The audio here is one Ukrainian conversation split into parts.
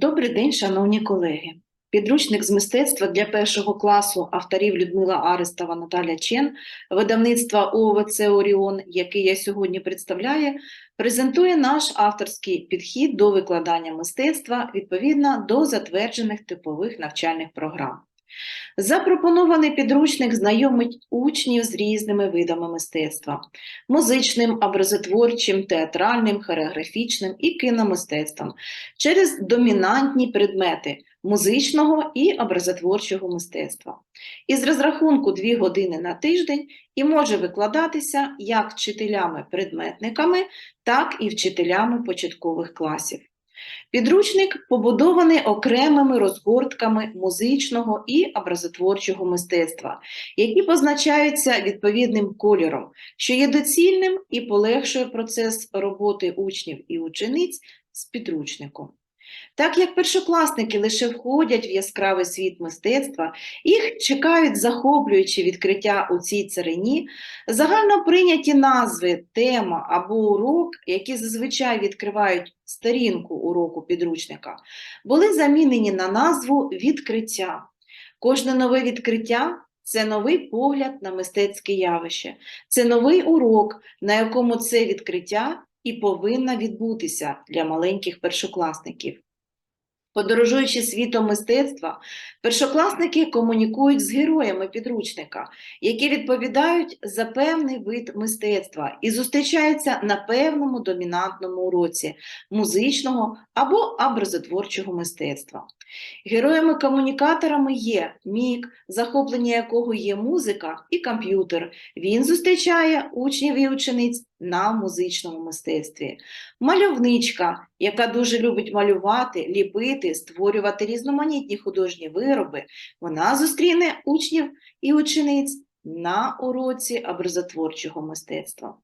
Добрий день, шановні колеги. Підручник з мистецтва для першого класу авторів Людмила Арестова, Наталя Чен, видавництва ОВЦ Оріон, який я сьогодні представляю, презентує наш авторський підхід до викладання мистецтва відповідно до затверджених типових навчальних програм. Запропонований підручник знайомить учнів з різними видами мистецтва музичним, образотворчим, театральним, хореографічним і кіномистецтвом через домінантні предмети музичного і образотворчого мистецтва. Із розрахунку 2 години на тиждень і може викладатися як вчителями-предметниками, так і вчителями початкових класів. Підручник побудований окремими розгортками музичного і образотворчого мистецтва, які позначаються відповідним кольором, що є доцільним і полегшує процес роботи учнів і учениць з підручником. Так як першокласники лише входять в яскравий світ мистецтва, їх чекають захоплюючі відкриття у цій царині, загально прийняті назви, тема або урок, які зазвичай відкривають сторінку уроку підручника, були замінені на назву відкриття. Кожне нове відкриття це новий погляд на мистецьке явище, це новий урок, на якому це відкриття і повинна відбутися для маленьких першокласників. Подорожуючи світом мистецтва, першокласники комунікують з героями підручника, які відповідають за певний вид мистецтва і зустрічаються на певному домінантному уроці музичного або образотворчого мистецтва. Героями-комунікаторами є мік, захоплення якого є музика і комп'ютер. Він зустрічає учнів і учениць на музичному мистецтві. Мальовничка, яка дуже любить малювати, ліпити, створювати різноманітні художні вироби, вона зустріне учнів і учениць на уроці образотворчого мистецтва.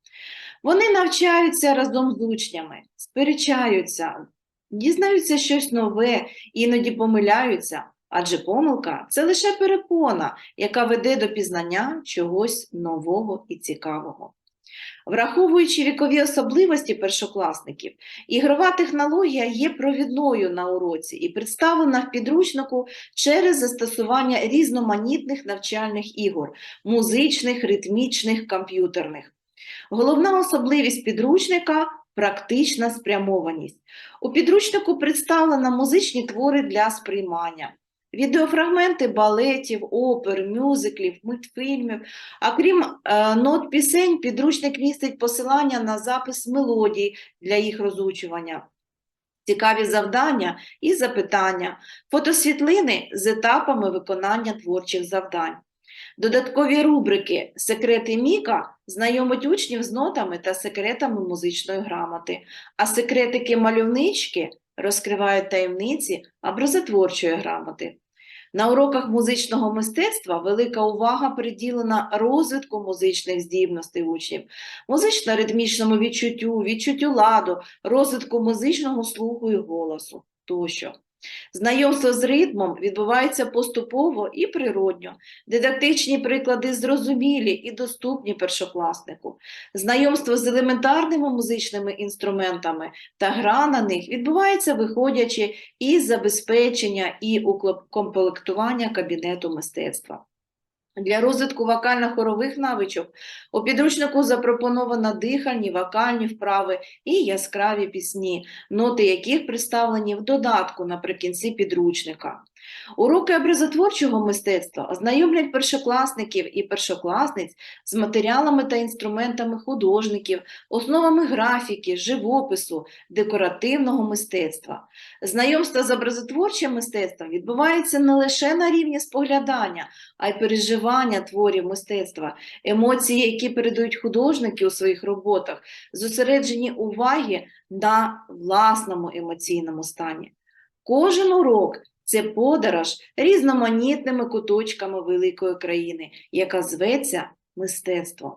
Вони навчаються разом з учнями, сперечаються, дізнаються щось нове, іноді помиляються, адже помилка це лише перепона, яка веде до пізнання чогось нового і цікавого. Враховуючи вікові особливості першокласників, ігрова технологія є провідною на уроці і представлена в підручнику через застосування різноманітних навчальних ігор музичних, ритмічних, комп'ютерних. Головна особливість підручника практична спрямованість. У підручнику представлено музичні твори для сприймання. Відеофрагменти балетів, опер, мюзиклів, мультфільмів. А крім е, нот пісень, підручник містить посилання на запис мелодій для їх розучування, цікаві завдання і запитання, фотосвітлини з етапами виконання творчих завдань. Додаткові рубрики Секрети Міка знайомить учнів з нотами та секретами музичної грамоти, а секретики мальовнички розкривають таємниці образотворчої грамоти. На уроках музичного мистецтва велика увага приділена розвитку музичних здібностей учнів, музично-ритмічному відчуттю, відчуттю ладу, розвитку музичного слуху і голосу тощо. Знайомство з ритмом відбувається поступово і природньо, дидактичні приклади зрозумілі і доступні першокласнику. Знайомство з елементарними музичними інструментами та гра на них відбувається виходячи із забезпечення і укомплектування кабінету мистецтва. Для розвитку вокально-хорових навичок у підручнику запропоновано дихальні, вокальні вправи і яскраві пісні, ноти яких представлені в додатку наприкінці підручника. Уроки образотворчого мистецтва ознайомлять першокласників і першокласниць з матеріалами та інструментами художників, основами графіки, живопису, декоративного мистецтва. Знайомство з образотворчим мистецтвом відбувається не лише на рівні споглядання, а й переживання творів мистецтва, емоції, які передають художники у своїх роботах, зосереджені уваги на власному емоційному стані. Кожен урок це подорож різноманітними куточками великої країни, яка зветься мистецтвом.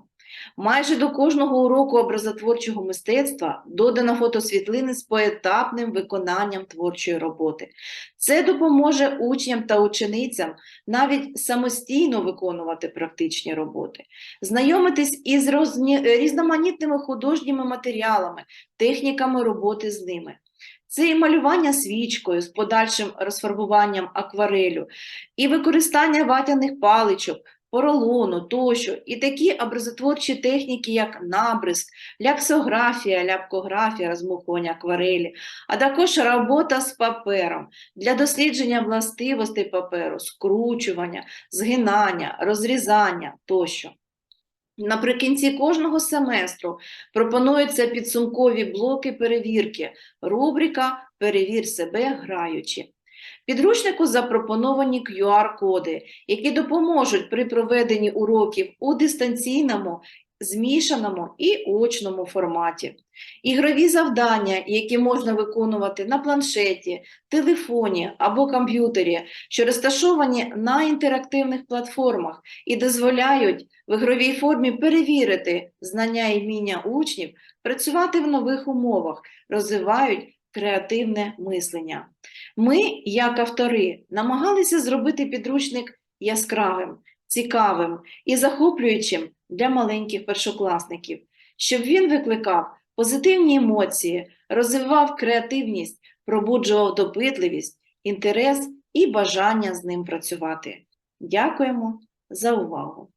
Майже до кожного уроку образотворчого мистецтва додано фотосвітлини з поетапним виконанням творчої роботи. Це допоможе учням та ученицям навіть самостійно виконувати практичні роботи, знайомитись із різноманітними художніми матеріалами, техніками роботи з ними. Це і малювання свічкою з подальшим розфарбуванням акварелю, і використання ватяних паличок, поролону тощо, і такі образотворчі техніки, як набризк, ляксографія, ляпкографія, розмухування акварелі, а також робота з папером для дослідження властивостей паперу, скручування, згинання, розрізання тощо. Наприкінці кожного семестру пропонуються підсумкові блоки перевірки, рубрика Перевір себе граючи. Підручнику запропоновані QR-коди, які допоможуть при проведенні уроків у дистанційному, змішаному і очному форматі. Ігрові завдання, які можна виконувати на планшеті, телефоні або комп'ютері, що розташовані на інтерактивних платформах і дозволяють в ігровій формі перевірити знання і вміння учнів, працювати в нових умовах, розвивають креативне мислення. Ми, як автори, намагалися зробити підручник яскравим, цікавим і захоплюючим для маленьких першокласників, щоб він викликав позитивні емоції, розвивав креативність, пробуджував допитливість, інтерес і бажання з ним працювати. Дякуємо за увагу!